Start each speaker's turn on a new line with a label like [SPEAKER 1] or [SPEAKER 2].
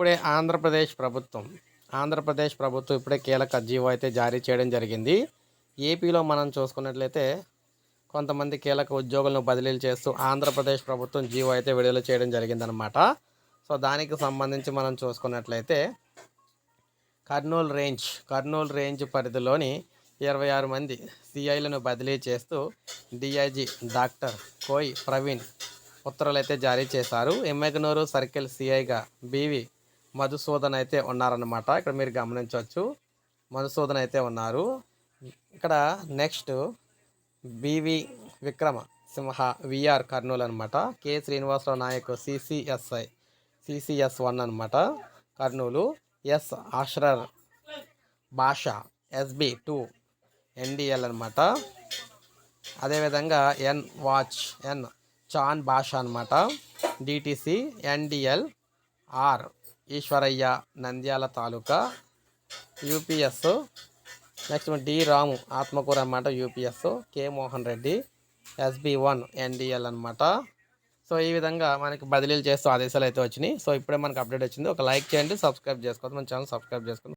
[SPEAKER 1] ఇప్పుడే ఆంధ్రప్రదేశ్ ప్రభుత్వం ఆంధ్రప్రదేశ్ ప్రభుత్వం ఇప్పుడే కీలక జీవో అయితే జారీ చేయడం జరిగింది. ఏపీలో మనం చూసుకున్నట్లయితే కొంతమంది కీలక ఉద్యోగులను బదిలీలు చేస్తూ ఆంధ్రప్రదేశ్ ప్రభుత్వం జీవో అయితే విడుదల చేయడం జరిగిందనమాట సో దానికి సంబంధించి మనం చూసుకున్నట్లయితే కర్నూలు రేంజ్ కర్నూలు రేంజ్ పరిధిలోని ఇరవై ఆరు మంది సిఐలను బదిలీ చేస్తూ డిఐజీ డాక్టర్ కోయి ప్రవీణ్ ఉత్తర్వులు అయితే జారీ చేశారు. ఎమ్మెగనూరు సర్కిల్ సిఐగా బీవి మధుసూదన్ అయితే ఉన్నారన్నమాట. ఇక్కడ మీరు గమనించవచ్చు. మధుసూదన్ అయితే ఉన్నారు. ఇక్కడ next BV Vikrama Simha VR Kurnool అనమాట K Srinivasarao Naik CCSI CCS one అనమాట కర్నూలు ఎస్ ఆశ్రర్ భాష ఎస్బి టూ ఎన్డిఎల్ అనమాట అదేవిధంగా ఎన్ వాచ్ ఎన్ చాన్ భాష అనమాట DTC NDL R Eswaraiah Nandyal taluka UPS. Next D Ramu Atmakur అనమాట UPS. K Mohan Reddy SB one NDL అనమాట so ఈ విధంగా మనకి బదిలీలు చేస్తూ ఆదేశాలు అయితే వచ్చినాయి. సో ఇప్పుడే మనకు అప్డేట్ వచ్చింది. ఒక లైక్ చేయండి సబ్స్క్రైబ్ చేసుకోవద్దు మన ఛానల్ సబ్స్క్రైబ్ చేసుకోండి.